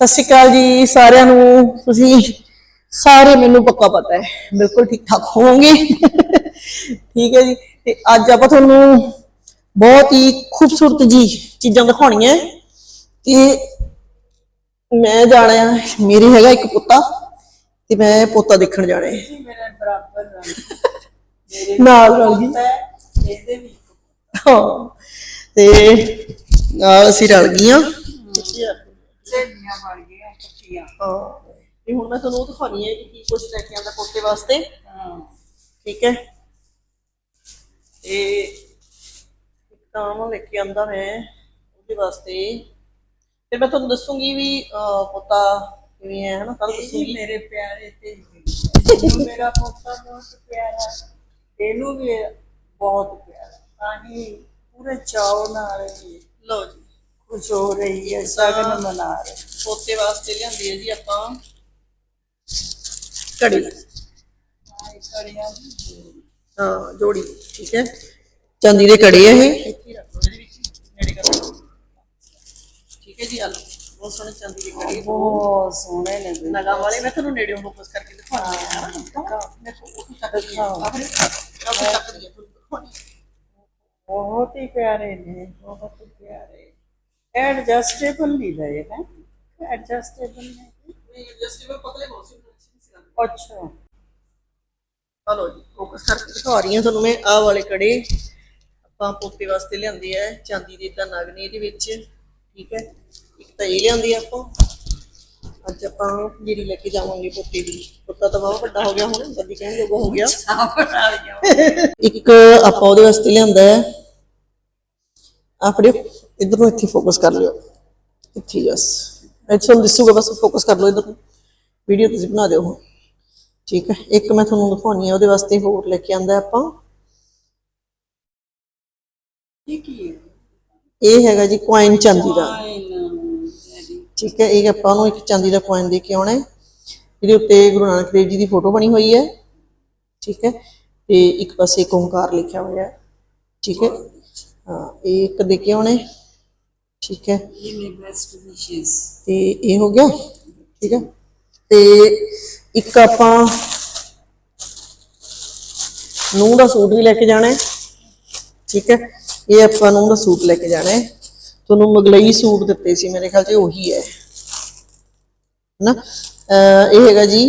ਸਤਿ ਸ਼੍ਰੀ ਅਕਾਲ ਜੀ ਸਾਰਿਆਂ ਨੂੰ। ਤੁਸੀਂ ਸਾਰੇ ਮੈਨੂੰ ਪੱਕਾ ਪਤਾ ਹੈ। ਬਿਲਕੁਲ ਠੀਕ ਠਾਕ ਹੋਵੋਗੇ। ਠੀਕ ਹੈ ਜੀ। ਤੇ ਅੱਜ ਆਪਾਂ ਤੁਹਾਨੂੰ ਬਹੁਤ ਹੀ ਖੂਬਸੂਰਤ ਜੀ ਚੀਜ਼ਾਂ ਦਿਖਾਉਣੀਆਂ ਕਿ ਮੈਂ ਜਾਣਾ ਆ ਮੇਰੇ ਹੈਗਾ ਇੱਕ ਪੁੱਤਾ ਤੇ ਮੈਂ ਪੋਤਾ ਦੇਖਣ ਜਾਣਾ ਹੈ। ਮੇਰੇ ਬਰਾਬਰ ਨਾਲ ਰਲ ਗਈ। ਹਾਂ। ਤੇ ਨਾਲ ਅਸੀਂ ਰਲ ਗਈਆਂ। ਸੇਮੀਆਂ ਬਣ ਗਈਆਂ ਪੱਕੀਆਂ ਹਾਂ। ਤੇ ਹੁਣ ਮੈਂ ਤੁਹਾਨੂੰ ਉਹ ਦਿਖਾਉਣੀ ਹੈ ਕਿ ਕੀ ਕੁਝ ਲੈ ਕੇ ਆਂਦਾ ਪੋਤੇ ਵਾਸਤੇ। ਹਾਂ। ਠੀਕ ਹੈ। ਤੇ ਇੱਕ ਤਾਂ ਮੈਂ ਲੈ ਕੇ ਆਂਦਾ ਮੈਂ ਉਹਦੇ ਵਾਸਤੇ। ਤੇ ਮੈਂ ਤੁਹਾਨੂੰ ਦੱਸੂਗੀ ਵੀ ਪੋਤਾ ਕਿਵੇਂ ਹੈ ਹਨਾ? ਕੱਲ ਦੱਸੂਗੀ। ਮੇਰੇ ਪਿਆਰੇ ਤੇ ਮੇਰਾ ਪੋਤਾ ਬਹੁਤ ਪਿਆਰਾ। ਇਹਨੂੰ ਵੀ ਬਹੁਤ ਪਿਆਰਾ। ਤਾਂ ਹੀ ਪੂਰੇ ਚਾਅ ਨਾਲ ਲਓ ਜੀ। ਖੁਸ਼ ਹੋ ਰਹੀ ਹੈ ਸਗਨ ਮਨਾ ਰਹੀ ਪੋਤੇ ਵਾਸਤੇ ਲਿਆਂਦੀ ਹੈ ਜੀ ਆਪਾਂ। ਕੜੀ ਹਾਂ ਇਹ ਕੜੀਆਂ। ਹਾਂ ਜੋੜੀ ਠੀਕ ਹੈ। ਚਾਂਦੀ ਦੇ ਕੜੇ ਇਹ। ਹੀ ਲਓ ਠੀਕ ਹੈ ਜੀ ਆ ਲਓ। ਬਹੁਤ ਸੋਹਣੇ ਚਾਂਦੀ ਦੇ ਕੜੇ ਬਹੁਤ ਸੋਹਣੇ ਨੇ। ਨਗਾ ਵਾਲੇ ਮੈਂ ਤੁਹਾਨੂੰ ਨੇੜਿਓਂ ਫੋਕਸ ਕਰਕੇ ਦਿਖਾਉਣੀ ਹੈ ਨਾ ਦੇਖੋ ਉਹ ਤੱਕ ਦੀ ਆਪਣੇ ਤੱਕ ਦੀ ਹੈ। ਹੈ। ਬਹੁਤ ਹੀ ਪਿਆਰੇ ਨੇ ਬਹੁਤ ਹੀ ਪਿਆਰੇ। ਐਡਜਸਟੇਬਲ ਨਹੀਂ ਰਹੇ ਹੈ ਐਡਜਸਟੇਬਲ ਨੇ ਨਹੀਂ। ਐਡਜਸਟੇਬਲ ਪਤਲੇ ਬਹੁਤ ਸੀ ਅੱਛਾ। ਹਲੋ ਜੀ ਫੋਕਸ ਕਰਕੇ ਦਿਖਾ ਰਹੀ ਹਾਂ ਤੁਹਾਨੂੰ ਮੈਂ ਆਹ ਵਾਲੇ ਕੜੇ। ਆਪਾਂ ਪੋਤੇ ਵਾਸਤੇ ਲਿਆਂਦੇ ਆ ਚਾਂਦੀ ਦੇ ਤਾਂ ਨਗ ਨੇ ਇਹਦੇ ਵਿੱਚ। ਠੀਕ ਹੈ। ਇੱਕ ਤਾਂ ਇਹ ਲਿਆਂਦੀ ਆਪਾਂ। ਅੱਜ ਆਪਾਂ ਜਿਹੜੀ ਲੈ ਕੇ ਜਾਵਾਂਗੇ ਪੋਤੇ ਦੀ। ਪੁੱਤਾ ਤਾਂ ਬਹੁਤ ਵੱਡਾ ਹੋ ਗਿਆ ਹੁਣ ਬੱਦੀ ਕਹਿਣ ਜੋਗਾ ਹੋ ਗਿਆ। ਇੱਕ ਆਪਾਂ ਉਹਦੇ ਵਾਸਤੇ ਲਿਆਂਦਾ ਹੈ। ਆਪਣੇ ਇਧਰ ਨੂੰ ਇੱਥੇ ਫੋਕਸ ਕਰ ਲਿਓ। ਇੱਥੇ ਜਸ ਇੱਥੇ ਤੁਹਾਨੂੰ ਦਿਸੂਗਾ ਬਸ ਫੋਕਸ ਕਰ ਲਓ ਇਧਰ। ਨੂੰ ਵੀਡੀਓ ਤੁਸੀਂ ਬਣਾ ਦਿਓ ਠੀਕ ਹੈ ਇੱਕ ਮੈਂ ਤੁਹਾਨੂੰ ਦਿਖਾਉਣੀ ਹੈ ਉਹਦੇ ਵਾਸਤੇ ਹੋਰ ਲੈ ਕੇ ਆਂਦਾ ਆਪਾਂ। ਇਹ ਕੀ ਹੈ? ਇਹ ਹੈਗਾ ਜੀ ਕੁਆਇਨ ਚਾਂਦੀ ਦਾ। ਠੀਕ ਹੈ ਇਹ ਆਪਾਂ ਨੂੰ ਇੱਕ ਚਾਂਦੀ ਦਾ ਕੁਆਇਨ ਦੇ ਕੇ ਆਉਣਾ ਹੈ। ਇਹਦੇ ਉੱਤੇ ਗੁਰੂ ਨਾਨਕ ਦੇਵ ਜੀ ਦੀ ਫੋਟੋ ਬਣੀ ਹੋਈ ਹੈ। ਠੀਕ ਹੈ ਤੇ ਇੱਕ ਪਾਸੇ ਓੰਕਾਰ ਲਿਖਿਆ ਹੋਇਆ ਹੈ। ਠੀਕ ਹੈ। ਹਾਂ ਇਹ ਇੱਕ ਦੇ ਕੇ ਆਉਣਾ ਹੈ। ਠੀਕ ਹੈ। ਬੈਸਟ ਵਿਸ਼ੇਸ ਤੇ ਇਹ ਹੋ ਗਿਆ? ਠੀਕ ਹੈ। ਤੇ ਇੱਕ ਆਪਾਂ ਨੂੰਹ ਦਾ ਸੂਟ ਵੀ ਲੈ ਕੇ ਜਾਣਾ ਹੈ। ਠੀਕ ਹੈ। ਇਹ ਆਪਾਂ ਨੂੰਹ ਦਾ ਸੂਟ ਲੈ ਕੇ ਜਾਣਾ ਹੈ। ਤੁਹਾਨੂੰ ਮਗਲਈ ਸੂਟ ਦਿੱਤੇ ਸੀ ਮੇਰੇ ਖਿਆਲ 'ਚ ਉਹੀ ਹੈ। ਨਾ ਇਹ ਹੈਗਾ ਜੀ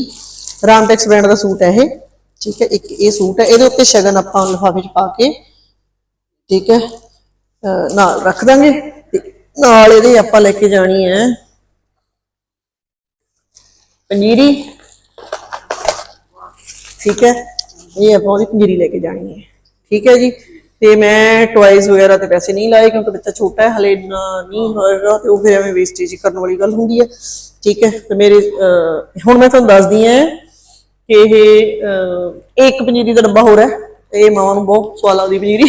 ਰਾਮਟੈਕਸ ਬ੍ਰਾਂਡ ਦਾ ਸੂਟ ਹੈ ਇਹ। ਠੀਕ ਹੈ ਇੱਕ ਇਹ ਸੂਟ ਹੈ। ਇਹਦੇ ਉੱਤੇ ਸ਼ਗਨ ਆਪਾਂ ਲਿਫਾਫੇ 'ਚ ਪਾ ਕੇ ਠੀਕ ਹੈ ਨਾਲ ਰੱਖ ਦਾਂਗੇ। ਨਾਲ ਇਹਦੇ ਆਪਾਂ ਲੈ ਕੇ ਜਾਣੀ ਹੈ। ਪੰਜੀਰੀ। ਠੀਕ ਹੈ। ਇਹ ਆਪਾਂ ਉਹਦੀ ਪੰਜੀਰੀ ਲੈ ਕੇ ਜਾਣੀ ਹੈ। ਠੀਕ ਹੈ ਜੀ। ਤੇ ਮੈਂ ਟੁਆਇਜ਼ ਵਗੈਰਾ ਤੇ ਪੈਸੇ ਨਹੀਂ ਲਾਏ ਕਿਉਂਕਿ ਬੱਚਾ ਛੋਟਾ ਹੈ ਹਲੇ ਇੰਨਾ ਨਹੀਂ ਹੋਏਗਾ ਤੇ ਉਹ ਫਿਰ ਐਵੇਂ ਵੇਸਟੇਜ ਕਰਨ ਵਾਲੀ ਗੱਲ ਹੁੰਦੀ ਹੈ। ਠੀਕ ਹੈ। ਤੇ ਮੇਰੇ ਅਹ, ਹੁਣ ਮੈਂ ਤੁਹਾਨੂੰ ਦੱਸਦੀ ਹਾਂ ਕਿ ਇਹ ਅਹ, ਇੱਕ ਪੰਜੀਰੀ ਦਾ ਡੱਬਾ ਹੋਰ ਹੈ। ਇਹ ਮਾਵਾਂ ਨੂੰ ਬਹੁਤ ਸਵਾਲ ਆਉਂਦੀ ਪਨੀਰੀ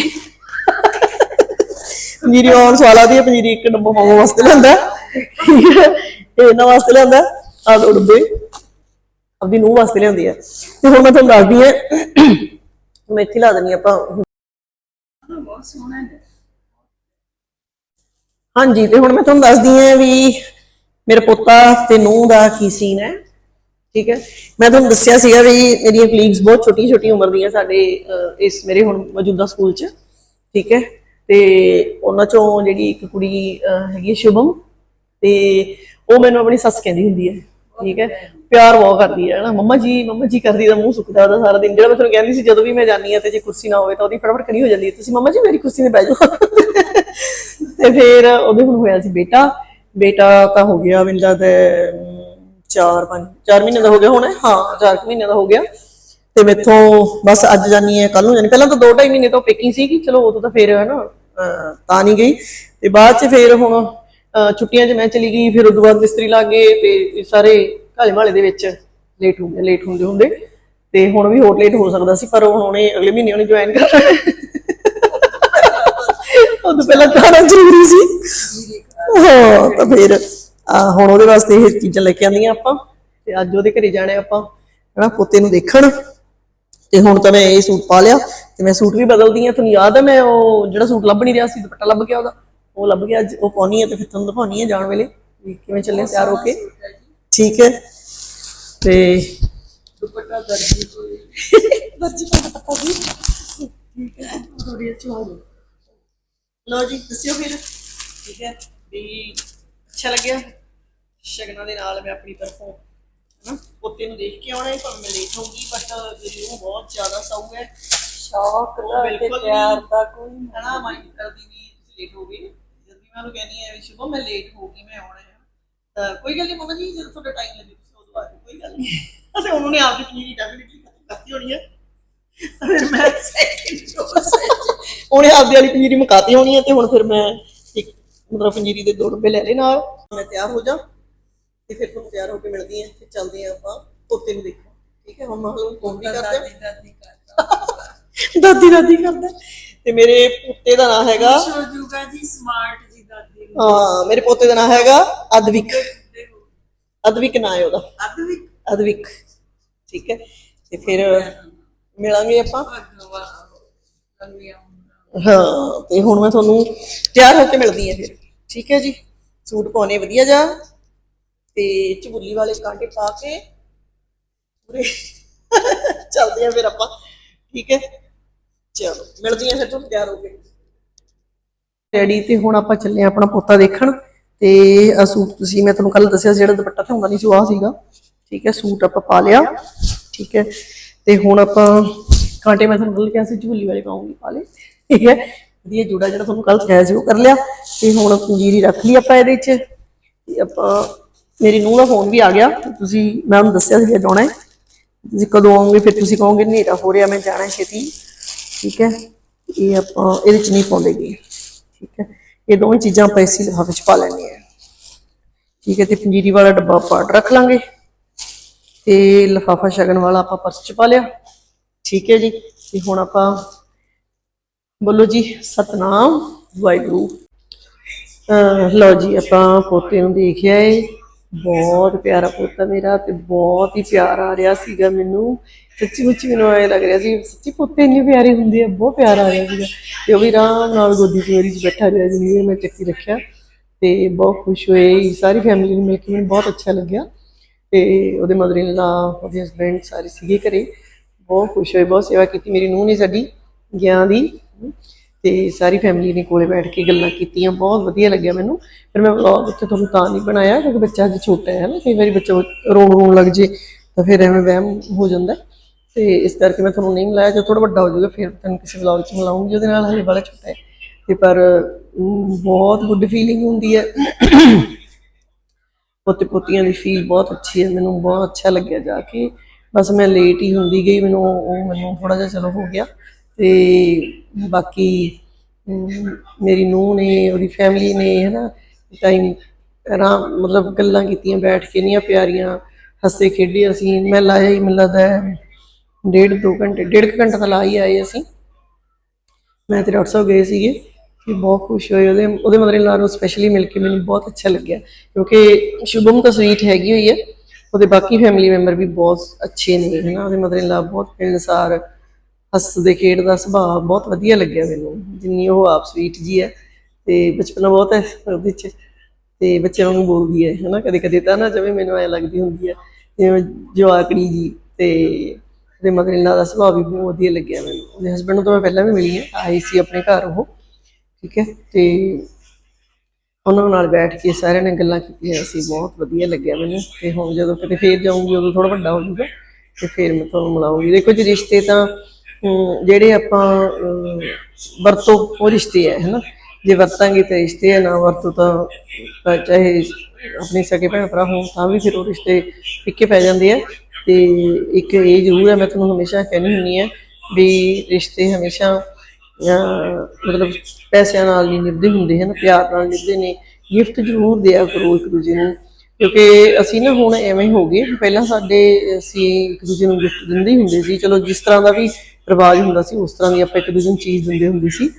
ਪਨੀਰੀ ਆਉਣ ਸਵਾਲ ਆਉਂਦੀ ਹੈ ਪਨੀਰੀ ਇੱਕ ਡੱਬਾ ਮਾਵਾਂ ਵਾਸਤੇ ਲੈਂਦਾ ਠੀਕ ਹੈ ਤੇ ਇਹਨਾਂ ਵਾਸਤੇ ਲੈਂਦਾ ਆ ਦੋ ਡੱਬੇ। ਆਪਦੀ ਨੂੰਹ ਵਾਸਤੇ ਲਿਆਉਂਦੀ ਹੈ ਤੇ ਹੁਣ ਮੈਂ ਤੁਹਾਨੂੰ ਦੱਸਦੀ ਹਾਂ ਮੈਂ ਲਾ ਦਿੰਦੀ ਆਪਾਂ। ਬਹੁਤ ਸੋਹਣਾ ਹੈ ਹਾਂਜੀ ਤੇ ਹੁਣ ਮੈਂ ਤੁਹਾਨੂੰ ਦੱਸਦੀ ਹਾਂ ਵੀ ਮੇਰੇ ਪੋਤਾ ਤੇ ਨੂੰਹ ਦਾ ਕੀ ਸੀਨ ਹੈ। ਠੀਕ ਹੈ? ਮੈਂ ਤੁਹਾਨੂੰ ਦੱਸਿਆ ਸੀਗਾ ਵੀ ਮੇਰੀਆਂ ਕਲੀਗਸ ਬਹੁਤ ਛੋਟੀ ਛੋਟੀ ਉਮਰ ਦੀਆਂ ਸਾਡੇ ਅਹ, ਇਸ ਮੇਰੇ ਹੁਣ ਮੌਜੂਦਾ ਸਕੂਲ 'ਚ। ਠੀਕ ਹੈ? ਤੇ ਉਹਨਾਂ ਚੋਂ ਜਿਹੜੀ ਇੱਕ ਕੁੜੀ ਹੈਗੀ ਸ਼ੁਭਮ ਤੇ ਉਹ ਮੈਨੂੰ ਆਪਣੀ ਸੱਸ ਕਹਿੰਦੀ ਹੁੰਦੀ ਹੈ ਠੀਕ ਹੈ? ਪਿਆਰ ਬਹੁਤ ਕਰਦੀ ਹੈ ਨਾ ਮੰਮਾ ਜੀ ਮੰਮਾ ਜੀ ਕਰਦੀ ਦਾ ਮੂੰਹ ਸੁੱਕਦਾ ਉਹਦਾ ਸਾਰਾ ਦਿਨ। ਜਿਹੜਾ ਮੈਂ ਤੁਹਾਨੂੰ ਕਹਿੰਦੀ ਸੀ ਜਦੋਂ ਵੀ ਮੈਂ ਜਾਂਦੀ ਹਾਂ ਤੇ ਜੇ ਕੁਰਸੀ ਨਾ ਹੋਵੇ ਤਾਂ ਉਹਦੀ ਫਟਾਫਟ ਖੜੀ ਹੋ ਜਾਂਦੀ ਹੈ। ਤੁਸੀਂ ਮੰਮਾ ਜੀ ਮੇਰੀ ਕੁਰਸੀ ਤੇ ਬਹਿ ਜਾਓ। ਤੇ ਫਿਰ ਉਹਦੇ ਹੁਣ ਹੋਇਆ ਸੀ ਬੇਟਾ। ਬੇਟਾ ਤਾਂ ਹੋ ਗਿਆ ਮੈਨੂੰ ਲੱਗਦਾ ਹੈ, ਅਮ, ਚਾਰ ਪੰਜ ਚਾਰ ਮਹੀਨੇ ਦਾ ਹੋ ਗਿਆ ਹੁਣ ਹਾਂ। ਚਾਰ ਮਹੀਨੇ ਦਾ ਹੋ ਗਿਆ। ਤੇ ਮੇਥੋਂ ਬਸ ਅੱਜ ਜਾਨੀ ਹੈ ਕੱਲ ਨੂੰ ਜਾਨੀ ਪਹਿਲਾਂ ਤਾਂ ਦੋ ਢਾਈ ਮਹੀਨੇ ਤੋਂ ਪੇਕਿੰਗ ਸੀਗੀ। ਚਲੋ ਉਦੋਂ ਤਾਂ ਫੇਰ ਹੈ ਨਾ ਤਾਂ ਨਹੀਂ ਗਈ। ਤੇ ਬਾਅਦ ਚ ਫਿਰ ਹੁਣ ਛੁੱਟੀਆਂ 'ਚ ਮੈਂ ਚਲੀ ਗਈ। ਫਿਰ ਉਦੋਂ ਬਾਅਦ ਮਿਸਤਰੀ ਲੱਗ ਗਏ ਤੇ ਸਾਰੇ ਘਾਲੇ ਮਾਲੇ ਦੇ ਵਿੱਚ ਲੇਟ ਹੋ ਗਏ ਲੇਟ ਹੁੰਦੇ ਹੁੰਦੇ। ਤੇ ਹੁਣ ਵੀ ਹੋਰ ਲੇਟ ਹੋ ਸਕਦਾ ਸੀ, ਪਰ ਹੁਣ ਉਹਨੇ ਅਗਲੇ ਮਹੀਨੇ ਉਹਨੇ ਜੁਆਇਨ ਕਰਨਾ ਹੈ ਉਹ ਤੋਂ ਪਹਿਲਾਂ ਖਾਣਾ ਜ਼ਰੂਰੀ ਸੀ। ਹਾਂ, ਤਾਂ ਫਿਰ ਹੁਣ ਉਹਦੇ ਵਾਸਤੇ ਇਹ ਚੀਜ਼ਾਂ ਲੈ ਕੇ ਆਂਦੀਆਂ ਆਪਾਂ। ਤੇ ਅੱਜ ਉਹਦੇ ਘਰੇ ਜਾਣਾ ਆਪਾਂ। ਹਨਾ, ਪੋਤੇ ਨੂੰ ਦੇਖਣ। ਤੇ ਹੁਣ ਤਾਂ ਮੈਂ ਇਹ ਸੂਟ ਪਾ ਲਿਆ। ਤੇ ਮੈਂ ਸੂਟ ਵੀ ਬਦਲਦੀ ਆ ਤੁਹਾਨੂੰ ਯਾਦ ਹੈ ਮੈਂ ਉਹ ਜਿਹੜਾ ਸੂਟ ਲੱਭ ਨਹੀਂ ਰਿਹਾ ਸੀ ਦੁਪੱਟਾ ਲੱਭ ਗਿਆ ਉਹਦਾ? ਉਹ ਲੱਭ ਗਿਆ ਅੱਜ ਉਹ ਪਾਉਣੀ ਹੈ ਤੇ ਫਿਰ ਤੁਹਾਨੂੰ ਦਿਖਾਉਣੀ ਹੈ ਜਾਣ ਵੇਲੇ ਵੀ ਕਿਵੇਂ ਚੱਲੇ ਤਿਆਰ ਹੋ ਕੇ। ਠੀਕ ਹੈ। ਤੇ ਦੁਪੱਟਾ ਦਰਜੀ ਕੋਈ। ਦਰਜੀ ਪਾ ਪਤਾ ਵੀ ਠੀਕ ਹੈ ਥੋੜੀ ਅੱਛੀ ਹੋ ਜੀ ਦੱਸਿਓ ਫਿਰ। ਠੀਕ ਹੈ ਵੀ ਅੱਛਾ ਲੱਗਿਆ। ਸ਼ਗਨਾਂ ਦੇ ਨਾਲ ਮੈਂ ਆਪਣੀ ਤਰਫੋਂ ਹਨਾ ਪੋਤੇ ਨੂੰ ਦੇਖ ਕੇ ਆਉਣਾ ਹੈ ਪਰ ਮੈਂ ਲੇਟ ਹੋਊਗੀ ਬਟ ਮੇਰੀ ਉਹ ਬਹੁਤ ਜ਼ਿਆਦਾ ਸਾਊ ਹੈ। ਸ਼ੌਕ ਦਾ ਤੇ ਬਿਲਕੁਲ ਪਿਆਰ ਨਹੀਂ। ਦਾ ਕੋਈ ਨਹੀਂ ਹਨਾ ਮਾਈਂਡ ਕਰਦੀ ਵੀ ਲੇਟ ਹੋ ਗਈ ਜਦ ਵੀ ਮੈਂ ਉਹਨੂੰ ਕਹਿੰਦੀ ਹੈ ਵੀ ਸ਼ੁਭਮ ਮੈਂ ਲੇਟ ਹੋ ਗਈ ਮੈਂ ਆਉਣਾ ਹੈ। ਤਾਂ ਕੋਈ ਗੱਲ ਨਹੀਂ ਮਮਾ ਜੀ ਜਦੋਂ ਤੁਹਾਡਾ ਟਾਈਮ ਲੱਗੇ ਤੁਸੀਂ ਉਦੋਂ ਆ ਜਾਓ ਕੋਈ ਗੱਲ ਨਹੀਂ ਅਸੀਂ ਉਹਨੇ ਆਪਦੀ ਪਨੀਰੀ ਡੈਫੀਨਿਟਲੀ ਕਰਤੀ ਹੋਣੀ ਹੈ ਤਾਂ ਫਿਰ ਮੈਂ ਉਹਨੇ ਆਪਦੀ ਵਾਲੀ ਪਨੀਰੀ ਮੁਕਾਤੀ ਹੋਣੀ ਹੈ ਤੇ ਹੁਣ ਫਿਰ ਮੈਂ ਇੱਕ ਮਤਲਬ ਪਨੀਰੀ ਦੇ ਦੋ ਡੱਬੇ ਲੈ ਲਏ ਨਾਲ। ਮੈਂ ਤਿਆਰ ਹੋ ਜਾ ਤੇ ਫਿਰ ਤੁਹਾਨੂੰ ਤਿਆਰ ਹੋ ਕੇ ਮਿਲਦੀ ਹਾਂ ਫਿਰ ਚੱਲਦੇ ਹਾਂ ਆਪਾਂ ਪੋਤੇ ਨੂੰ ਦੇਖੋ। ਠੀਕ ਹੈ ਹੁਣ ਮੈਂ ਉਹਨੂੰ ਫੋਨ ਵੀ ਕਰਦੇ ਦਾਦੀ ਦਾਦੀ ਕਰਦਾ ਦਾਦੀ ਦਾਦੀ ਕਰਦਾ। ਤੇ ਮੇਰੇ ਪੁੱਤੇ ਦਾ ਨਾਮ ਹੈਗਾ ਸ਼ੋ ਜੂਗਾ ਜੀ ਸਮਾਰਟ ਜੀ ਦਾਦੀ ਹਾਂ ਮੇਰੇ ਪੋਤੇ ਦਾ ਨਾਮ ਹੈਗਾ ਅਦਵਿਕ। ਅਦਵਿਕ ਨਾਂ ਹੈ ਉਹਦਾ। ਅਦਵਿਕ? ਠੀਕ ਹੈ। ਤੇ ਫਿਰ ਮਿਲਾਂਗੇ ਆਪਾਂ। ਹਾਂ ਤੇ ਹੁਣ ਮੈਂ ਤੁਹਾਨੂੰ ਤਿਆਰ ਹੋ ਕੇ ਮਿਲਦੀ ਹਾਂ ਫਿਰ। ਠੀਕ ਹੈ ਜੀ। ਸੂਟ ਪਾਉਣੇ ਵਧੀਆ ਜਾ। ਤੇ ਚਬੁੱਲੀ ਵਾਲੇ ਕਾਂਟੇ ਪਾ ਕੇ ਪੂਰੇ ਚੱਲਦੇ ਆ ਫਿਰ ਆਪਾਂ। ਠੀਕ ਹੈ। ਚਲੋ ਮਿਲਦੀ ਫਿਰ ਤੁਹਾਨੂੰ, ਤਿਆਰ ਹੋ ਕੇ। ਰੈਡੀ ਤੇ ਹੁਣ ਆਪਾਂ ਚੱਲੇ ਆਂ ਆਪਣਾ ਪੋਤਾ ਦੇਖਣ। ਤੇ ਆ ਸੂਟ ਤੁਸੀਂ, ਮੈਂ ਤੁਹਾਨੂੰ ਕੱਲ ਦੱਸਿਆ ਸੀ, ਜਿਹੜਾ ਦੁਪੱਟਾ ਤੇ ਹੁੰਦਾ ਨਹੀਂ ਸੀ, ਉਹ ਸੀਗਾ। ਠੀਕ ਹੈ, ਸੂਟ ਆਪਾਂ ਪਾ ਲਿਆ। ਠੀਕ ਹੈ, ਤੇ ਹੁਣ ਆਪਾਂ ਕਾਂਟੇ, ਮੈਂ ਤੁਹਾਨੂੰ ਕੱਲ ਕਿਹਾ ਸੀ, ਝੂਲੀ ਵਾਲੇ ਪਾਉਂਗੀ ਪਾ ਲਏ। ਠੀਕ ਹੈ, ਵਧੀਆ ਜੂੜਾ ਜਿਹੜਾ ਤੁਹਾਨੂੰ ਕੱਲ ਸਿਖਾਇਆ ਸੀ, ਉਹ ਕਰ ਲਿਆ। ਤੇ ਹੁਣ ਪੰਜੀਰੀ ਰੱਖ ਲਈ ਆਪਾਂ ਇਹਦੇ ਵਿੱਚ। ਤੇ ਆਪਾਂ, ਮੇਰੀ ਨੂੰਹ ਦਾ ਫੋਨ ਵੀ ਆ ਗਿਆ। ਤੁਸੀਂ, ਮੈਂ ਉਹਨੂੰ ਦੱਸਿਆ ਸੀ ਅੱਜ ਆਉਣਾ ਹੈ। ਤੁਸੀਂ ਕਦੋਂ ਆਉਂਗੇ ਫਿਰ ਤੁਸੀਂ ਕਹੋਗੇ, ਹਨੇਰਾ ਹੋ ਰਿਹਾ, ਮੈਂ ਜਾਣਾ ਛੇਤੀ। ਠੀਕ ਹੈ? ਇਹ ਆਪਾਂ ਇਹਦੇ ਚ ਨਹੀਂ ਪਾਉਂਦੇਗੇ। ਠੀਕ ਹੈ? ਇਹ ਦੋਵੇਂ ਚੀਜ਼ਾਂ ਆਪਾਂ ਇਸੇ ਲਿਫਾਫੇ ਚ ਪਾ ਲੈਣੀਆਂ ਹੈ। ਠੀਕ ਹੈ? ਤੇ ਪੰਜੀਰੀ ਵਾਲਾ ਡੱਬਾ ਪਾਟ ਰੱਖ ਲਾਂਗੇ। ਤੇ ਲਿਫਾਫਾ ਸ਼ਗਨ ਵਾਲਾ ਆਪਾਂ ਪਰਸ ਚ ਪਾ ਲਿਆ। ਠੀਕ ਹੈ ਜੀ? ਤੇ ਹੁਣ ਆਪਾਂ ਬੋਲੋ ਜੀ, ਸਤਨਾਮ ਵਾਹਿਗੁਰੂ। ਅਹ ਲਓ ਜੀ, ਆਪਾਂ ਪੋਤੇ ਨੂੰ ਦੇਖਿਆ ਏ ਬਹੁਤ ਪਿਆਰਾ ਪੋਤਾ ਮੇਰਾ ਤੇ ਬਹੁਤ ਹੀ ਪਿਆਰ ਆ ਰਿਹਾ ਸੀਗਾ ਮੈਨੂੰ। ਸੱਚੀ ਮੁੱਚੀ ਮੈਨੂੰ ਐ ਲੱਗ ਰਿਹਾ ਸੀ, ਸੱਚੀ ਪੁੱਤੇ ਇੰਨੇ ਪਿਆਰੇ ਹੁੰਦੇ ਆ, ਬਹੁਤ ਪਿਆਰ ਆ ਰਿਹਾ ਸੀਗਾ। ਤੇ ਉਹ ਵੀ ਆਰਾਮ ਨਾਲ ਗੋਦੀ 'ਚ ਮੇਰੀ 'ਚ ਬੈਠਾ ਰਿਹਾ ਜਿਵੇਂ ਮੈਂ ਚੱਕੀ ਰੱਖਿਆ। ਤੇ ਬਹੁਤ ਖੁਸ਼ ਹੋਏ, ਸਾਰੀ ਫੈਮਿਲੀ ਨੂੰ ਮਿਲ ਕੇ ਮੈਨੂੰ ਬਹੁਤ ਅੱਛਾ ਲੱਗਿਆ। ਤੇ ਉਹਦੇ ਮਦਰ ਇਨ ਲਾ ਉਹਦੇ ਹਸਬੰਡ ਸਾਰੇ ਸੀਗੇ ਘਰੇ। ਬਹੁਤ ਖੁਸ਼ ਹੋਏ, ਬਹੁਤ ਸੇਵਾ ਕੀਤੀ, ਮੇਰੀ ਨੂੰਹ ਨੇ ਸਾਡੀ ਗਿਆ ਦੀ। ਤੇ ਸਾਰੀ ਫੈਮਿਲੀ ਨੇ ਕੋਲੇ ਬੈਠ ਕੇ ਗੱਲਾਂ ਕੀਤੀਆਂ, ਬਹੁਤ ਵਧੀਆ ਲੱਗਿਆ ਮੈਨੂੰ। ਫਿਰ ਮੈਂ ਵਲੌਗ ਉੱਤੇ ਤੁਹਾਨੂੰ ਤਾਂ ਨਹੀਂ ਬਣਾਇਆ, ਕਿਉਂਕਿ ਬੱਚਾ ਅਜੇ ਛੋਟਾ ਹੈ ਨਾ, ਕਈ ਵਾਰੀ ਬੱਚਾ ਰੋਣ ਰੋਣ ਲੱਗ ਜੇ, ਤਾਂ ਫਿਰ ਐਵੇਂ ਵਹਿਮ ਹੋ ਜਾਂਦਾ। ਹੈ। ਤੇ ਇਸ ਕਰਕੇ ਮੈਂ ਤੁਹਾਨੂੰ ਨਹੀਂ ਮਿਲਾਇਆ ਜਦੋਂ ਥੋੜਾ ਵੱਡਾ ਹੋ ਜਾਊਗਾ, ਫਿਰ ਤੁਹਾਨੂੰ ਕਿਸੇ ਵਲੌਗ 'ਚ ਮਿਲਾਉਂਗੀ, ਉਹਦੇ ਨਾਲ ਹਲੇ ਬੜਾ ਛੋਟਾ ਹੈ। ਤੇ ਪਰ ਬਹੁਤ ਗੁੱਡ ਫੀਲਿੰਗ ਹੁੰਦੀ ਹੈ। ਪੋਤੇ ਪੋਤੀਆਂ ਦੀ ਫੀਲ ਬਹੁਤ ਅੱਛੀ ਹੈ, ਮੈਨੂੰ ਬਹੁਤ ਅੱਛਾ ਲੱਗਿਆ ਜਾ ਕੇ। ਬਸ ਮੈਂ ਲੇਟ ਹੀ ਹੁੰਦੀ ਗਈ, ਮੈਨੂੰ ਉਹ, ਮੈਨੂੰ ਥੋੜਾ ਜਿਹਾ ਚਲੋ ਹੋ ਗਿਆ। ਤੇ ਬਾਕੀ ਮੇਰੀ ਨੂੰਹ ਨੇ, ਉਹਦੀ ਫੈਮਿਲੀ ਨੇ, ਹਨਾ ਟਾਈਮ ਆਰਾਮ, ਮਤਲਬ ਗੱਲਾਂ ਕੀਤੀਆਂ, ਬੈਠ ਕੇ ਨੀਆਂ ਪਿਆਰੀਆਂ, ਹੱਸੇ, ਖੇਡੇ ਅਸੀਂ, ਮੈਂ ਲਾਇਆ ਹੀ, ਮੈਨੂੰ ਲੱਗਦਾ ਡੇਢ ਦੋ ਘੰਟੇ, ਡੇਢ ਕੁ ਘੰਟਾ ਤਾਂ ਲਾ ਹੀ ਆਏ ਅਸੀਂ। ਮੈਂ ਤੇ ਡਾਕਟਰ ਸਾਹਿਬ ਗਏ ਸੀਗੇ, ਕਿ ਬਹੁਤ ਖੁਸ਼ ਹੋਏ, ਉਹਦੇ ਉਹਦੇ ਮਦਰ ਇਨ ਲਾ ਨੂੰ ਸਪੈਸ਼ਲੀ ਮਿਲ ਕੇ ਮੈਨੂੰ ਬਹੁਤ ਅੱਛਾ ਲੱਗਿਆ, ਕਿਉਂਕਿ ਸ਼ੁਭਮ ਤਾਂ ਸਵੀਟ ਹੈਗੀ ਹੋਈ ਹੈ, ਉਹਦੇ ਬਾਕੀ ਫੈਮਿਲੀ ਮੈਂਬਰ ਵੀ ਬਹੁਤ ਅੱਛੇ ਨੇ, ਹਨਾ, ਉਹਦੇ ਮਦਰ ਇਨ ਲਾ ਬਹੁਤ ਮਿਲਣਸਾਰ ਹੱਸਦੇ, ਖੇਡਦਾ ਸੁਭਾਅ ਬਹੁਤ ਵਧੀਆ ਲੱਗਿਆ ਮੈਨੂੰ। ਜਿੰਨੀ ਉਹ ਆਪ ਸਵੀਟ ਜੀ ਹੈ ਤੇ ਬਚਪਨਾ ਬਹੁਤ ਹੈ ਉਹਦੇ ਚ ਤੇ ਬੱਚਿਆਂ ਨੂੰ ਬੋਲਦੀ ਹੈ, ਹਨਾ? ਕਦੇ ਕਦੇ ਤਾਂ ਨਾ ਜਿਵੇਂ ਮੈਨੂੰ ਐ ਲੱਗਦੀ ਹੁੰਦੀ ਹੈ, ਜਿਵੇਂ ਜਵਾਕੜੀ ਜੀ ਤੇ ਉਹਦੇ ਮਦਰ ਇਨ ਦਾ ਸੁਭਾਅ ਵੀ ਬਹੁਤ ਵਧੀਆ ਲੱਗਿਆ ਮੈਨੂੰ। ਉਹਦੇ ਹਸਬੰਡ ਨੂੰ ਤਾਂ ਮੈਂ ਪਹਿਲਾਂ ਵੀ ਮਿਲੀ ਹਾਂ ਆਈ ਸੀ ਆਪਣੇ ਘਰ ਉਹ, ਠੀਕ ਹੈ? ਤੇ ਉਹਨਾਂ ਨਾਲ ਬੈਠ ਕੇ ਸਾਰਿਆਂ ਨੇ ਗੱਲਾਂ ਕੀਤੀਆਂ ਸੀ ਬਹੁਤ ਵਧੀਆ ਲੱਗਿਆ ਮੈਨੂੰ। ਤੇ ਹੁਣ ਜਦੋਂ ਕਿਤੇ ਫੇਰ ਜਾਊਂਗੀ, ਉਦੋਂ ਥੋੜਾ ਵੱਡਾ ਹੋ ਜਾਊਗਾ, ਤੇ ਫੇਰ ਮੈਂ ਤੁਹਾਨੂੰ ਮਿਲਾਉਂਗੀ। ਦੇਖੋ ਜੀ, ਰਿਸ਼ਤੇ ਤਾਂ ਜਿਹੜੇ ਆਪਾਂ ਅਮ, ਵਰਤੋਂ ਉਹ ਰਿਸ਼ਤੇ ਹੈ ਹਨਾ? ਜੇ ਵਰਤਾਂਗੇ ਤਾਂ ਰਿਸ਼ਤੇ ਹੈ ਨਾ ਵਰਤੋ ਤਾਂ ਚਾਹੇ ਆਪਣੇ ਸਕੇ ਭੈਣ ਭਰਾ ਹੋਣ ਤਾਂ ਵੀ ਫਿਰ ਉਹ ਰਿਸ਼ਤੇ ਫਿੱਕੇ ਪੈ ਜਾਂਦੇ ਆ। ਤੇ ਇੱਕ ਇਹ ਜ਼ਰੂਰ ਹੈ ਮੈਂ ਤੁਹਾਨੂੰ ਹਮੇਸ਼ਾ ਕਹਿੰਦੀ ਹੁੰਦੀ ਹਾਂ ਵੀ ਰਿਸ਼ਤੇ ਹਮੇਸ਼ਾ ਮਤਲਬ ਪੈਸਿਆਂ ਨਾਲ ਨਹੀਂ ਨਿਭਦੇ ਹੁੰਦੇ ਹਨ? ਪਿਆਰ ਨਾਲ ਨਿਭਦੇ ਨੇ। ਗਿਫਟ ਜ਼ਰੂਰ ਦਿਆ ਕਰੋ ਇੱਕ ਦੂਜੇ ਨੂੰ। ਕਿਉਂਕਿ ਅਸੀਂ ਨਾ ਹੁਣ ਐਵੇਂ ਹੋ ਗਏ ਪਹਿਲਾਂ ਸਾਡੇ ਅਸੀਂ ਇੱਕ ਦੂਜੇ ਨੂੰ ਗਿਫਟ ਦਿੰਦੇ ਹੀ ਹੁੰਦੇ ਸੀ। ਚਲੋ ਜਿਸ ਤਰ੍ਹਾਂ ਦਾ ਵੀ ਰਿਵਾਜ ਹੁੰਦਾ ਸੀ, ਉਸ ਤਰ੍ਹਾਂ ਦੀ ਆਪਾਂ ਇੱਕ ਦੂਜੇ ਨੂੰ ਚੀਜ਼ ਦਿੰਦੇ ਹੁੰਦੇ ਸੀ।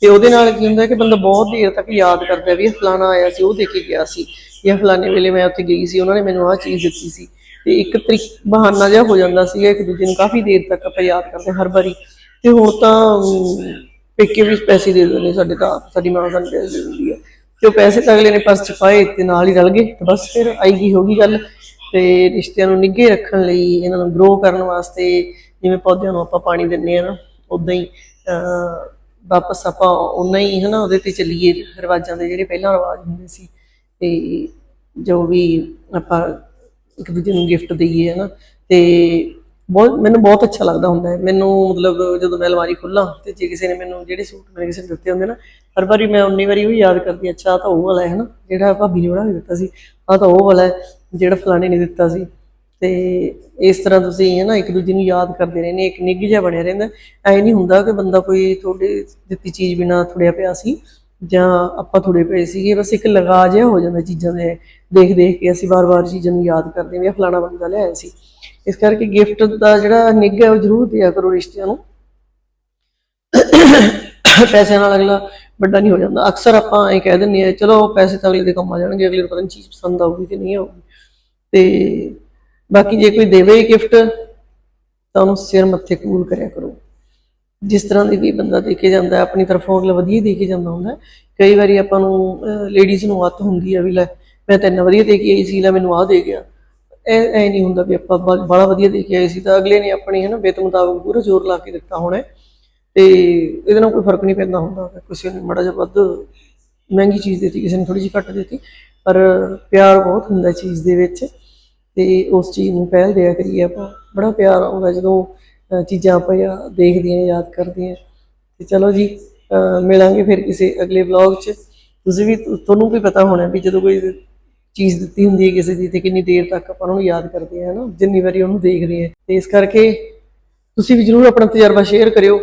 ਤੇ ਉਹਦੇ ਨਾਲ ਕੀ ਹੁੰਦਾ ਕਿ ਬੰਦਾ ਬਹੁਤ ਦੇਰ ਤੱਕ ਯਾਦ ਕਰਦਾ ਵੀ ਇਹ ਫਲਾਣਾ ਆਇਆ ਸੀ, ਉਹ ਦੇ ਕੇ ਗਿਆ ਸੀ। ਜਾਂ ਫਲਾਣੇ ਵੇਲੇ ਮੈਂ ਉੱਥੇ ਗਈ ਸੀ, ਉਹਨਾਂ ਨੇ ਮੈਨੂੰ ਆਹ ਚੀਜ਼ ਦਿੱਤੀ ਸੀ। ਤੇ ਇੱਕ ਤਰੀਕ ਬਹਾਨਾ ਜਿਹਾ ਹੋ ਜਾਂਦਾ ਸੀਗਾ, ਇੱਕ ਦੂਜੇ ਨੂੰ ਕਾਫੀ ਦੇਰ ਤੱਕ ਆਪਾਂ ਯਾਦ ਕਰਦੇ ਹਰ ਵਾਰੀ। ਤੇ ਹੁਣ ਤਾਂ ਪੇਕੇ ਵੀ ਪੈਸੇ ਦੇ ਦਿੰਦੇ ਸਾਡੇ ਤਾਂ ਸਾਡੀ ਮਾਂ ਸਾਨੂੰ ਪੈਸੇ ਦੇ ਦਿੰਦੀ ਹੈ। ਜੋ ਪੈਸੇ ਤਾਂ ਅਗਲੇ ਨੇ ਪਰਸ ਚ ਪਾਏ ਤੇ ਨਾਲ ਹੀ ਰਲ ਗਏ, ਤੇ ਬਸ ਫਿਰ ਆਈ ਗਈ ਹੋ ਗਈ ਗੱਲ। ਤੇ ਰਿਸ਼ਤਿਆਂ ਨੂੰ ਨਿੱਘੇ ਰੱਖਣ ਲਈ ਇਹਨਾਂ ਨੂੰ ਗਰੋ ਕਰਨ ਵਾਸਤੇ ਜਿਵੇਂ ਪੌਦਿਆਂ ਨੂੰ ਆਪਾਂ ਪਾਣੀ ਦਿੰਨੇ ਆ ਨਾ ਉਦਾਂ ਹੀ ਅਹ, ਵਾਪਸ ਆਪਾਂ ਉਨਾ ਹੀ ਹਨਾ ਉਹਦੇ ਤੇ ਚੱਲੀਏ ਰਿਵਾਜਾਂ ਦੇ ਜਿਹੜੇ ਪਹਿਲਾਂ ਰਿਵਾਜ ਹੁੰਦੇ ਸੀ ਤੇ ਜੋ ਵੀ ਆਪਾਂ ਇੱਕ ਦੂਜੇ ਨੂੰ ਗਿਫਟ ਦਈਏ ਹਨਾ ਤੇ ਬਹੁਤ ਮੈਨੂੰ ਬਹੁਤ ਅੱਛਾ ਲੱਗਦਾ ਹੁੰਦਾ ਹੈ। ਮੈਨੂੰ ਮਤਲਬ ਜਦੋਂ ਮੈਂ ਅਲਮਾਰੀ ਖੁੱਲਾਂ ਤੇ ਜੇ ਕਿਸੇ ਨੇ ਮੈਨੂੰ ਜਿਹੜੇ ਸੂਟ ਮੇਰੇ ਕਿਸੇ ਨੇ ਦਿੱਤੇ ਹੁੰਦੇ ਨਾ ਹਰ ਵਾਰੀ ਮੈਂ ਉਨੀ ਵਾਰੀ ਉਹ ਯਾਦ ਕਰਦੀ ਅੱਛਾ ਆਹ ਤਾਂ ਉਹ ਵਾਲਾ ਹੈ ਹਨਾ ਜਿਹੜਾ ਭਾਬੀ ਨੇ ਬਣਾ ਕੇ ਦਿੱਤਾ ਸੀ ਆ ਤਾਂ ਉਹ ਵਾਲਾ ਹੈ। ਜਿਹੜਾ ਫਲਾਣੇ ਨੇ ਦਿੱਤਾ ਸੀ। ਤੇ ਇਸ ਤਰ੍ਹਾਂ ਤੁਸੀਂ ਹੈ ਨਾ ਇੱਕ ਦੂਜੇ ਨੂੰ ਯਾਦ ਕਰਦੇ ਰਹਿੰਦੇ, ਇੱਕ ਨਿੱਘ ਜਿਹਾ ਬਣਿਆ ਰਹਿੰਦਾ। ਐ ਨਹੀਂ ਹੁੰਦਾ ਕਿ ਬੰਦਾ ਕੋਈ ਤੁਹਾਡੇ ਦਿੱਤੀ ਚੀਜ਼ ਬਿਨਾ ਥੁੜਿਆ ਪਿਆ ਸੀ ਜਾਂ ਆਪਾਂ ਥੁੜੇ ਪਏ ਸੀਗੇ, ਬਸ ਇੱਕ ਲਗਾ ਜਿਹਾ ਹੋ ਜਾਂਦਾ ਚੀਜ਼ਾਂ ਦੇ ਦੇਖ ਦੇਖ ਕੇ ਅਸੀਂ ਵਾਰ-ਵਾਰ ਚੀਜ਼ਾਂ ਨੂੰ ਯਾਦ ਕਰਦੇ ਵੀ ਫਲਾਣਾ ਬੰਦਾ ਲਿਆਇਆ ਸੀ। ਇਸ ਕਰਕੇ ਗਿਫਟ ਦਾ ਜਿਹੜਾ ਨਿੱਘ ਹੈ ਉਹ ਜ਼ਰੂਰ ਦਿਆ ਕਰੋ ਰਿਸ਼ਤਿਆਂ ਨੂੰ। ਪੈਸਿਆਂ ਨਾਲ ਅਗਲਾ ਵੱਡਾ ਨਹੀਂ ਹੋ ਜਾਂਦਾ। ਅਕਸਰ ਆਪਾਂ ਇਹ ਕਹਿ ਦਿੰਦੇ ਆ ਚਲੋ ਪੈਸੇ ਤਾਂ ਅਗਲੇ ਦੇ ਕੰਮ ਆ ਜਾਣਗੇ, ਅਗਲੇ ਨੂੰ ਪਤਾ ਨਹੀਂ ਚੀਜ਼ ਪਸੰਦ ਆਊਗੀ ਕਿ ਨਹੀਂ ਆਊਗੀ। ਤੇ ਬਾਕੀ ਜੇ ਕੋਈ ਦੇਵੇ ਗਿਫਟ ਤਾਂ ਉਹਨੂੰ ਸਿਰ ਮੱਥੇ ਕਬੂਲ ਕਰਿਆ ਕਰੋ। ਜਿਸ ਤਰ੍ਹਾਂ ਦੀ ਵੀ ਬੰਦਾ ਦੇ ਕੇ ਜਾਂਦਾ, ਆਪਣੀ ਤਰਫੋਂ ਅਗਲਾ ਵਧੀਆ ਦੇ ਕੇ ਜਾਂਦਾ ਹੁੰਦਾ। ਕਈ ਵਾਰੀ ਆਪਾਂ ਨੂੰ ਲੇਡੀਜ਼ ਨੂੰ ਆਦਤ ਹੁੰਦੀ ਆ ਵੀ ਲੈ, ਮੈਂ ਤਾਂ ਇੰਨਾ ਵਧੀਆ ਦੇ ਕੇ ਆਈ ਸੀ, ਲੈ ਮੈਨੂੰ ਆਹ ਦੇ ਗਿਆ। ਇਹ ਐ ਨਹੀਂ ਹੁੰਦਾ ਵੀ ਆਪਾਂ ਬ- ਬੜਾ ਵਧੀਆ ਦੇ ਕੇ ਆਏ ਸੀ ਤਾਂ ਅਗਲੇ ਨੇ ਆਪਣੀ ਹੈ ਨਾ ਬਿੱਤ ਮੁਤਾਬਕ ਪੂਰਾ ਜ਼ੋਰ ਲਾ ਕੇ ਦਿੱਤਾ ਹੋਣਾ। ਹੈ। ਤੇ ਇਹਦੇ ਨਾਲ ਕੋਈ ਫ਼ਰਕ ਨਹੀਂ ਪੈਂਦਾ ਹੁੰਦਾ, ਕਿਸੇ ਨੇ ਮਾੜਾ ਜਿਹਾ ਵੱਧ ਮਹਿੰਗੀ ਚੀਜ਼ ਦਿੱਤੀ, ਕਿਸੇ ਨੇ ਥੋੜੀ ਜਿਹੀ ਘੱਟ ਦਿੱਤੀ। ਪਰ ਪਿਆਰ ਬਹੁਤ ਹੁੰਦਾ ਚੀਜ਼ ਦੇ ਵਿੱਚ ਤੇ ਉਸ ਚੀਜ਼ ਨੂੰ ਪਹਿਲ ਦਿਆ ਕਰੀਏ ਆਪਾਂ। ਬੜਾ ਪਿਆਰ ਆਉਂਦਾ ਜਦੋਂ ਚੀਜ਼ਾਂ ਆਪਾਂ ਯਾ- ਦੇਖਦੇ ਹਾਂ, ਯਾਦ ਕਰਦੇ ਹਾਂ। ਤੇ ਚਲੋ ਜੀ ਮਿਲਾਂਗੇ ਫਿਰ ਕਿਸੇ ਅਗਲੇ ਵਲੌਗ 'ਚ। ਤੁਸੀਂ ਵੀ, ਤੁਹਾਨੂੰ ਵੀ ਪਤਾ ਹੋਣਾ ਵੀ ਜਦੋਂ ਕੋਈ ਚੀਜ਼ ਦਿੱਤੀ ਹੁੰਦੀ ਹੈ ਕਿਸੇ ਦੀ ਤੇ ਕਿੰਨੀ ਦੇਰ ਤੱਕ ਆਪਾਂ ਉਹਨੂੰ ਯਾਦ ਕਰਦੇ ਹਾਂ ਨਾ ਜਿੰਨੀ ਵਾਰੀ ਉਹਨੂੰ ਦੇਖਦੇ ਹਾਂ। ਤੇ ਇਸ ਕਰਕੇ ਤੁਸੀਂ ਵੀ ਜਰੂਰ ਆਪਣਾ ਤਜਰਬਾ ਸ਼ੇਅਰ ਕਰਿਓ।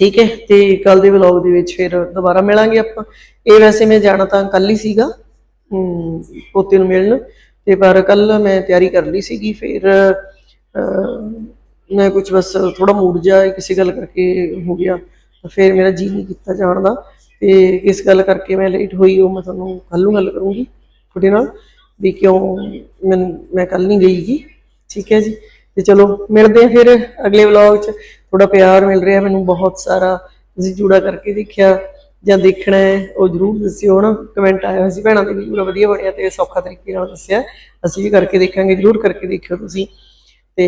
ਠੀਕ ਹੈ? ਤੇ ਕੱਲ ਦੇ ਵਲੌਗ ਦੇ ਵਿੱਚ ਫਿਰ ਦੁਬਾਰਾ ਮਿਲਾਂਗੇ ਆਪਾਂ। ਇਹ ਵੈਸੇ ਮੈਂ ਜਾਣਾ ਤਾਂ ਕੱਲ ਹੀ ਸੀਗਾ। ਪੋਤੇ ਨੂੰ ਮਿਲਣ। ਤੇ ਪਰ ਕੱਲ ਮੈਂ ਤਿਆਰੀ ਕਰ ਲਈ ਸੀਗੀ, ਫਿਰ ਮੈਂ ਕੁਝ ਬਸ ਥੋੜਾ ਮੂਡ ਜਾ ਕਿਸੇ ਗੱਲ ਕਰਕੇ ਹੋ ਗਿਆ। ਫਿਰ ਮੇਰਾ ਜੀ ਨਹੀਂ ਕੀਤਾ ਜਾਣ ਦਾ। ਤੇ ਕਿਸ ਗੱਲ ਕਰਕੇ ਮੈਂ ਲੇਟ ਹੋਈ, ਉਹ ਮੈਂ ਤੁਹਾਨੂੰ ਕੱਲ ਨੂੰ ਗੱਲ ਕਰੂੰਗੀ ਤੁਹਾਡੇ ਨਾਲ, ਵੀ ਕਿਉਂ ਮੈਂ ਮੈਂ ਕੱਲ ਨਹੀਂ ਗਈ ਗੀ। ਠੀਕ ਹੈ ਜੀ। ਤੇ ਚਲੋ, ਮਿਲਦੇ ਆ ਫਿਰ ਅਗਲੇ ਵਲੌਗ 'ਚ। ਥੋੜਾ ਪਿਆਰ ਮਿਲ ਰਿਹਾ, ਮੈਨੂੰ ਬਹੁਤ ਸਾਰਾ ਤੁਸੀਂ ਜੂੜਾ ਕਰਕੇ ਦੇਖਿਆ। ਜਾਂ ਦੇਖਣਾ ਹੈ, ਉਹ ਜਰੂਰ ਦੱਸਿਓ ਨਾ ਕਮੈਂਟ ਆਇਆ ਹੋਇਆ ਸੀ, ਭੈਣਾਂ ਦੇ ਵੀ ਪੂਰਾ ਵਧੀਆ ਬਣਿਆ ਤੇ ਸੌਖਾ ਤਰੀਕੇ ਨਾਲ ਦੱਸਿਆ। ਅਸੀਂ ਵੀ ਕਰਕੇ ਦੇਖਾਂਗੇ, ਜਰੂਰ ਕਰਕੇ ਦੇਖਿਓ ਤੁਸੀਂ। ਤੇ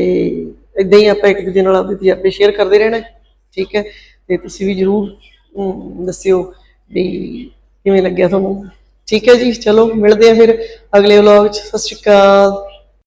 ਇਦਾਂ ਹੀ ਆਪਾਂ ਇੱਕ ਦੂਜੇ ਨਾਲ ਆਪਣੇ ਤਜਰਬੇ ਸ਼ੇਅਰ ਕਰਦੇ ਰਹਿਣਾ ਠੀਕ ਹੈ? ਤੇ ਤੁਸੀਂ ਵੀ ਜਰੂਰ ਦੱਸਿਓ ਵੀ ਕਿਵੇਂ ਲੱਗਿਆ ਤੁਹਾਨੂੰ। ਠੀਕ ਹੈ ਜੀ, ਚਲੋ, ਮਿਲਦੇ ਆ ਫਿਰ ਅਗਲੇ ਵਲੌਗ 'ਚ। ਸਤਿ ਸ਼੍ਰੀ ਅਕਾਲ।